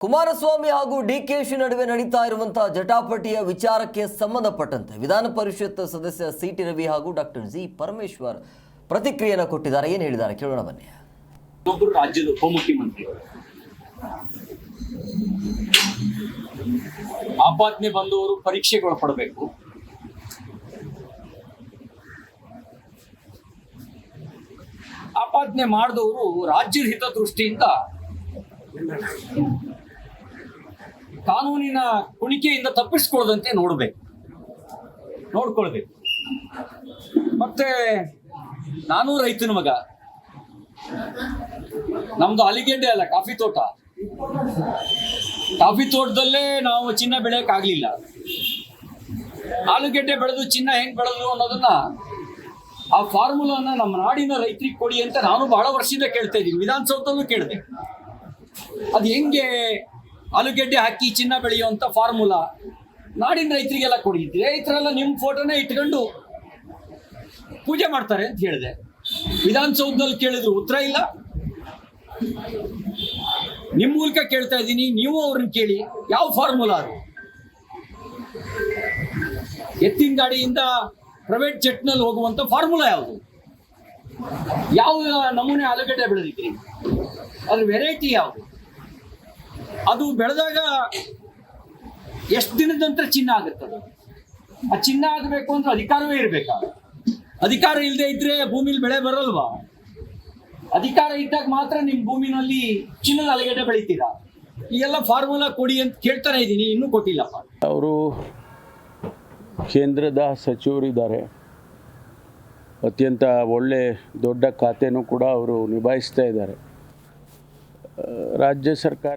ಕುಮಾರಸ್ವಾಮಿ ಹಾಗೂ ಡಿಕೆಶಿ ನಡುವೆ ನಡೀತಾ ಇರುವಂತಹ ಜಟಾಪಟಿಯ ವಿಚಾರಕ್ಕೆ ಸಂಬಂಧಪಟ್ಟಂತೆ ವಿಧಾನ ಪರಿಷತ್ ಸದಸ್ಯ ಸಿ ಟಿ ರವಿ ಹಾಗೂ ಡಾಕ್ಟರ್ ಜಿ ಪರಮೇಶ್ವರ್ ಪ್ರತಿಕ್ರಿಯೆಯನ್ನು ಕೊಟ್ಟಿದ್ದಾರೆ. ಏನು ಹೇಳಿದ್ದಾರೆ? ಕೇಳೋಣ ಬನ್ನಿ. ಒಬ್ಬರು ರಾಜ್ಯದ ಉಪಮುಖ್ಯಮಂತ್ರಿ. ಆಪಾದನೆ ಬಂದವರು ಪರೀಕ್ಷೆಗೆ ಒಳಪಡಬೇಕು ಆಪಾದನೆ ಮಾಡಿದವರು ರಾಜ್ಯದ ಹಿತದೃಷ್ಟಿಯಿಂದ ಕಾನೂನಿನ ಕುಣಿಕೆಯಿಂದ ತಪ್ಪಿಸ್ಕೊಳ್ಳದಂತೆ ನೋಡ್ಬೇಕು. ನೋಡ್ಕೊಳ್ಬೇಕು. ಮತ್ತೆ ನಾನು ರೈತನ ಮಗ. ನಮ್ದು ಅಲಿಗೆಂಡೆ ಅಲ್ಲ, ಕಾಫಿ ತೋಟ. ಕಾಫಿ ತೋಟದಲ್ಲೇ ನಾವು ಚಿನ್ನ ಬೆಳೆಯಕ್ ಆಗ್ಲಿಲ್ಲ ಆಲೂಗೆಡ್ಡೆ ಬೆಳೆದು ಚಿನ್ನ ಹೆಂಗ್ ಬೆಳೆದ್ರು ಅನ್ನೋದನ್ನ ಆ ಫಾರ್ಮುಲಾನ ನಮ್ಮ ನಾಡಿನ ರೈತರಿಗೆ ಕೊಡಿ ಅಂತ ನಾನು ಬಹಳ ವರ್ಷದಿಂದ ಕೇಳ್ತಾ ಇದ್ದೀನಿ. ವಿಧಾನಸೌಧದಲ್ಲೂ ಕೇಳಿದೆ. ಅದು ಹೆಂಗೆ ಆಲೂಗೆಡ್ಡೆ ಹಾಕಿ ಚಿನ್ನ ಬೆಳೆಯುವಂಥ ಫಾರ್ಮುಲಾ. ನಾಡಿನ ರೈತರಿಗೆಲ್ಲ ಕೊಡಿ ರೈತರೆಲ್ಲ ನಿಮ್ಮ ಫೋಟೋನೇ ಇಟ್ಕೊಂಡು ಪೂಜೆ ಮಾಡ್ತಾರೆ ಅಂತ ಹೇಳಿದೆ. ವಿಧಾನಸೌಧದಲ್ಲಿ ಕೇಳಿದ್ರು ಉತ್ತರ ಇಲ್ಲ. ನಿಮ್ಮ ಮೂಲಕ ಕೇಳ್ತಾ ಇದ್ದೀನಿ, ನೀವು ಅವ್ರನ್ನ ಕೇಳಿ, ಯಾವ ಫಾರ್ಮುಲಾ ಅದು? ಎತ್ತಿನ ಗಾಡಿಯಿಂದ ಪ್ರೈವೇಟ್ ಜೆಟ್ನಲ್ಲಿ ಹೋಗುವಂತ ಫಾರ್ಮುಲಾ ಯಾವುದು? ಯಾವ ನಮೂನೆ ಆಲೂಗಡ್ಡೆ ಬೆಳೆದಿದ್ರಿ ಅದ್ರ ವೆರೈಟಿ ಯಾವುದು? ಅದು ಬೆಳೆದಾಗ ಎಷ್ಟು ದಿನದ ನಂತರ ಚಿನ್ನ ಆಗುತ್ತೆ ಅದು? ಆ ಚಿನ್ನ ಆಗಬೇಕು ಅಂದ್ರೆ ಅಧಿಕಾರವೇ ಇರಬೇಕಾ? ಅಧಿಕಾರ ಇಲ್ಲದೆ ಇದ್ರೆ ಭೂಮಿಲಿ ಬೆಳೆ ಬರಲ್ವಾ? ಅಧಿಕಾರ ಇದ್ದಾಗ ಮಾತ್ರ ನಿಮ್ ಭೂಮಿನಲ್ಲಿ ಚಿನ್ನದ ಅಲಗಡ್ಡೆ ಬೆಳಿತೀರಾ? ಎಲ್ಲ ಫಾರ್ಮುಲಾ ಕೊಡಿ ಅಂತ ಕೇಳ್ತಾನೆ ಇದ್ದೀನಿ, ಇನ್ನೂ ಕೊಟ್ಟಿಲ್ಲಪ್ಪ. ಅವರು ಕೇಂದ್ರದ ಸಚಿವರಿದ್ದಾರೆ. ಅತ್ಯಂತ ಒಳ್ಳೆ ದೊಡ್ಡ ಖಾತೆನೂ ಕೂಡ ಅವರು ನಿಭಾಯಿಸ್ತಾ ಇದ್ದಾರೆ. ರಾಜ್ಯ ಸರ್ಕಾರ